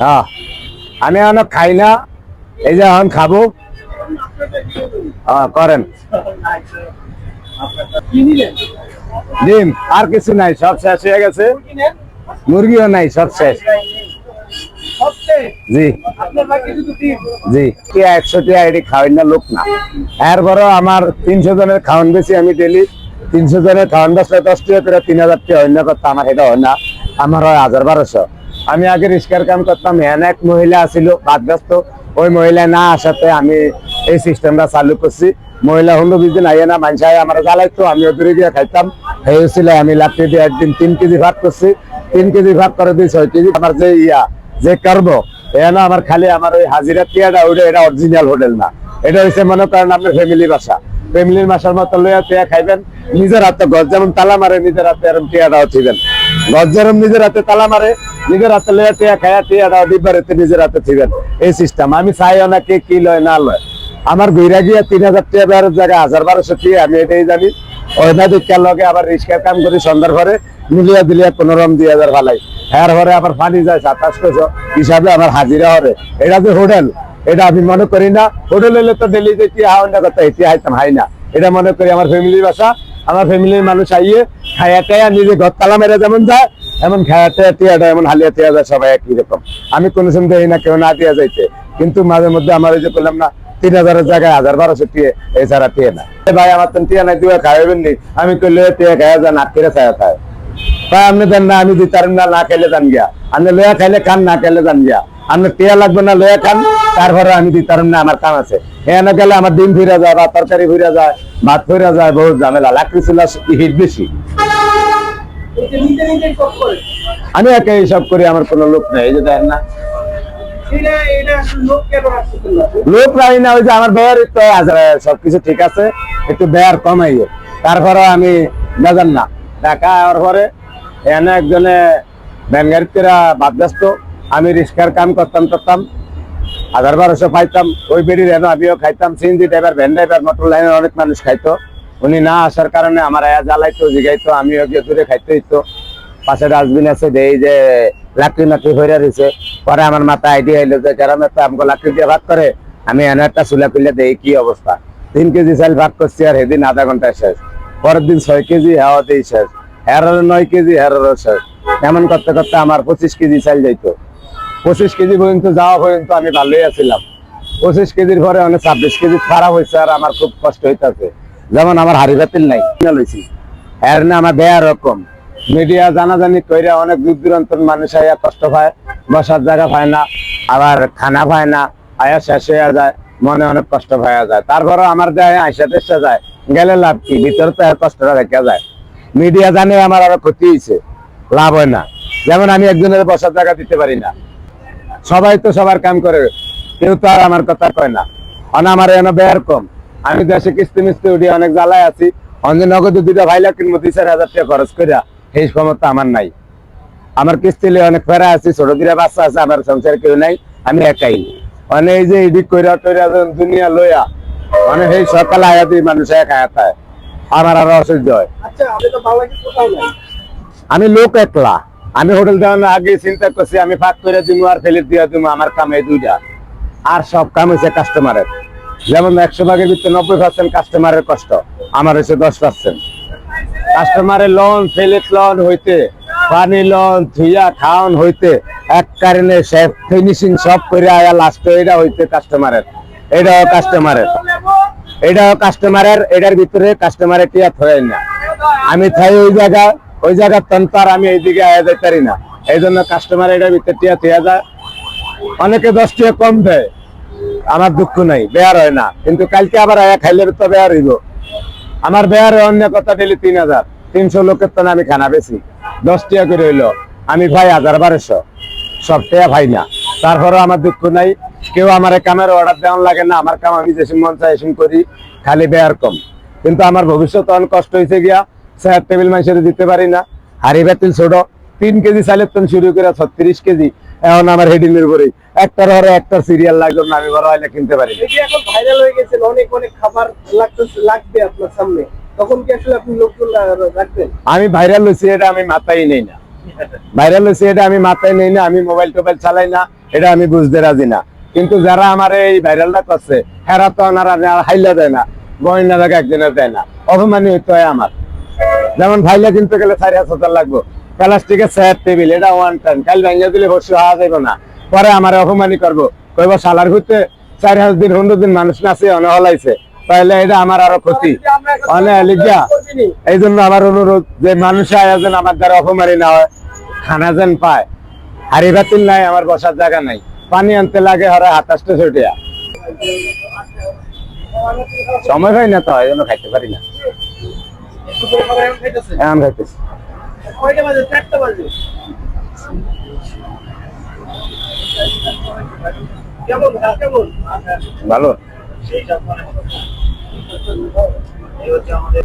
হ্যাঁ আমি এখন খাই না, এই যে এখন খাব। হ্যাঁ করেন। ডিম, আর কিছু নাই, সব শেষ হয়ে গেছে। মুরগিও নাই, সব শেষ। না লোক না। আমার আমি ডেলি। অন্য এটা হয় না হাজার বারোশো। আমি আগে রিস্কার কাম করতাম এখানে এক মহিলা আসিল বাদগ্রস্ত। ওই মহিলা না আসাতে আমি এই সিস্টেমটা চালু করছি। মহিলা হলো বিদিন আইয়ে না মানুষ আয় আমার জ্বালাইতো আমি ওদের গিয়ে খাইতাম। এই ছিল আমি লাঠি দিয়ে একদিন তিন কেজি ভাত করছি। তিন কেজি ভাত করে দিই, ছয় কেজি। আমার যে ইয়া, যে করব এখানে আমার খালি আমার ওই হাজিরা টিয়াটা ওইটা এটা অরিজিনাল হোটেল না। এটা হচ্ছে মনে করেন আপনার ফ্যামিলি বাসা। ফ্যামিলির বাসার মতো লইয়া টিয়া খাইবেন, নিজের হাতে গজ যেমন তালা মারে, নিজের হাতে এরম টিয়াটাও থিবেন। গজ যেরম নিজের হাতে তালা মারে নিজের হাতে লইয়া টিয়া খাইয়া টিয়াটাও ডিব্বার হাতে নিজের হাতে থিবেন। এই সিস্টেম আমি চাই না কে কি লয়, না লয়। আমার গইরা গিয়া তিন হাজার টিয়া বেড়ার জায়গায় হাজার বারোশো টিয়া, আমি এটাই জানি। ওইটা দীক্ষার লগে আবার রিক্সার কাম করি, সন্ধ্যার ঘরে মিলিয়া দিলিয়া পনেরো দুই হাজার ভালাই হ্যার ঘরে আবার পানি যায় সাতাশশো হিসাবে আমার হাজিরা হরে। এটা যে হোটেল, এটা আমি মনে করি না। হোটেল হলে তো ডেলি যে কি হাওয়া কথা এটি হাইতাম হাই না। এটা মনে করি আমার ফ্যামিলির বাসা, আমার ফ্যামিলির মানুষ আইয়ে খায়া টায়া নিজে ঘর তালা মেরে যেমন যায় এমন খায়া টায়া টিয়াটা, এমন হালিয়া টিয়া যায় সবাই একই রকম। আমি কোনো সময় দেখি না কেউ না টিয়া যাইতে। কিন্তু মাঝে মধ্যে আমার যে বললাম না, তিন হাজারের জায়গায় হাজার বারোশো টিয়ে এছাড়া টিয়ে না ভাই, আমার তো টিয়া নাই তুই খাওয়াবেন নি আমি কইলে, টিয়া খাওয়া যান আটকে ছায়া খায় ভাই, আপনি দেন না, আমি দিতার না না খাইলে যান গিয়া। আপনি লয়া খাইলে খান, না খাইলে যান গিয়া। আপনি টিয়া লাগবে না, লয়া খান। তারপরে আমি দিতার না, আমার কাম আছে। এখানে গেলে আমার ডিম ফিরে যায়, বা তরকারি ফিরে যায়, ভাত ফিরে যায়, বহুত ঝামেলা, লাকড়ি চুলা হিট বেশি। আমি একা এইসব করি আমার কোনো লোক নেই এই যে দেখেন না। লোক রাই না ওই যে আমার বেয়ার তো সবকিছু ঠিক আছে একটু বেয়ার কমাইয়ে। তারপরে আমি বেজান না। ঢাকা আর পরে এনে একজনে গাড়িতে বাদগ্রস্ত আমি রিক্সার কাম করতাম করতাম। হাজার বারোশো পাইতাম ওই বেরির এনে আমিও খাইতাম CNG driver van driver motor লাইনের অনেক মানুষ খাইতো। উনি না আসার কারণে আমার আয়া জ্বালাইতো, জিগাইতো, আমিও গিয়ে দূরে খাইতে হইতো। পাশে ডাস্টবিন আছে, দেই যে লাকড়ি মাকড়ি হইরা রয়েছে পরে আমার মাথায় আইডিয়া এলো যে গ্রামে তো আমাকে লাকড়ি দিয়ে ভাগ করে, আমি এনে একটা চুলা খুলে দেই, কি অবস্থা? তিন কেজি চাল ভাগ করছি আর সেদিন আধা ঘন্টায় শেষ। পরের দিন ছয় কেজি হাওয়াতেই শেষ। হেরার নয় কেজি হেরারও শেষ। এমন করতে করতে আমার পঁচিশ কেজি চাল যাইতো। পঁচিশ কেজি পর্যন্ত যাওয়া পর্যন্ত আমি ভালোই আছিলাম। পঁচিশ কেজির পরে অনেক ছাব্বিশ কেজি খারাপ হয়েছে আর আমার খুব কষ্ট হইতেছে। যেমন আমার হাড়ি বাতিল নাই। লইছি এর না আমার দেয়া রকম। মিডিয়া জানাজানি কইরা অনেক দূর দূরান্তর মানুষ আয়া কষ্ট পায় বসার জায়গা পায় না আবার খানা পায় না আয়া শেষ হয়ে যায় মনে অনেক কষ্ট পাওয়া যায়। তারপরে আমার দেয় আইসা টেসা যায় গেলে লাভ কি? ভিতরে তো কষ্টটা রেখে যায়। মিডিয়া জানে আমার আরও ক্ষতি হয়েছে লাভ হয় না। যেমন আমি একজনের বসার জায়গা দিতে পারি না। সবাই তো সবার কাম করে কেউ তো আর আমার কথা কয় না। অন আমার এনে বেয়ার কম। আমি দেশে কিস্তি মিস্তি উঠি অনেক জ্বালায় আছি। অঞ্জন নগদ দুইটা ভাইলা কিনবো দুই চার হাজার টাকা খরচ করিয়া সেই ক্ষমতা আমার নাই। আমার কিস্তিলে অনেক ফেরা আছি ছোট দিরা বাচ্চা আছে আমার সংসার কেউ নাই আমি একাই। মানে এই যে এদিক কইরা টইরা দুনিয়া লইয়া মানে সেই সকালে আয়া দিই মানুষ এক আয়াত হয় আমার আরও অসহ্য হয়। আমি লোক একলা। আমি হোটেল দেওয়ার আগে চিন্তা করছি আমি ফাঁক করে দিব আর ফেলে দিয়ে দিব আমার কাম এই দুইটা। আর সব কাম হয়েছে কাস্টমারের যেমন একশো ভাগের ভিতরে নব্বই পার্সেন্ট কাস্টমারের কষ্ট, আমার হয়েছে দশ পার্সেন্ট কাস্টমারের লোন ফেলেট লোন হইতে পানি লোন ধুইয়া খাওয়ান হইতে, এক কারণে সে ফিনিশিং সব করে আয়া লাস্ট এটা হইতে কাস্টমারের এটাও কাস্টমারের এটাও কাস্টমারের এটার ভিতরে কাস্টমারের টিয়া থয় না। আমি থাই ওই জায়গা, ওই জায়গার তন্তার আমি এইদিকে আয়া যাইতে পারি না। এই জন্য কাস্টমার এটার ভিতরে টিয়া থিয়া যায়। অনেকে দশ টাকা কম দেয়। আমার দুঃখ নাই, বেয়ার হয় না। কিন্তু কালকে আবার আয়া খাইলে তো বেয়ার হইব। আমার বেয়ারে অন্য কথা ডেলি তিন হাজার। তিনশো লোকের তো আমি খানা বেশি। দশ টাকা করে হইল। আমি ভাই হাজার বারোশো। সব টাকা ভাই না। তারপরে আমার দুঃখ নাই। কেউ আমার কামের অর্ডার দেওয়ান লাগে না। আমার কাম আমি যেসব মন চাই করি, খালি বেয়ার কম। কিন্তু আমার ভবিষ্যৎ অনেক কষ্ট হয়েছে গিয়া চেয়ার টেবিল মানুষের দিতে পারি না। হাড়ি বাতিল ছোট। তিন কেজি চালের তন শুরু করে ছত্রিশ কেজি। এখন আমার হেডিং এর উপরে একটার হরে একটা সিরিয়াল লাগল না আমি বড় হইলে কিনতে পারি এখন ভাইরাল হয়ে গেছেন অনেক অনেক খাবার লাগবে আপনার সামনে। তখন কি আসলে আপনি লোকজন রাখবেন? আমি ভাইরাল হয়েছি এটা আমি মাথায় নেই না। ভাইরাল হয়েছে এটা আমি মাথায় নেই না আমি মোবাইল টোবাইল চালাই না এটা আমি বুঝতে রাজি না। কিন্তু যারা আমার এই ভাইরালটা করছে হেরা তো ওনারা হাইলা দেয় না গয়না জায়গা একজনের দেয় না। অপমানি হইতে হয় আমার। যেমন ভাইলা কিনতে গেলে চারি হাজার টাকা লাগবো। প্লাস্টিকের চেয়ার টেবিল, এটা ওয়ান টাইম কাল ভেঙে দিলে বসে হওয়া যাবে না। পরে আমার অপমানি করব। কইব সালার ঘুরতে চার হাজার দিন, পনেরো দিন মানুষ নাচে অনহলাইছে তাহলে এটা আমার আরও ক্ষতি। লিখিয়া এই জন্য আমার অনুরোধ যে মানুষ আয়োজন আমার দ্বারা অপমানি না হয়, খানা যেন পায়। হাড়ি বাতিল নাই, আমার বসার জায়গা নাই। পানি আনতে লাগে, হরে হাতাশটা ছুটিয়া। সময় হয় না তো এই জন্য খাইতে পারি না। এখন খাইতেছি। কয়টা বাজে? চারটা বাজে। কেমন কেমন? ভালো। সেই হচ্ছে আমাদের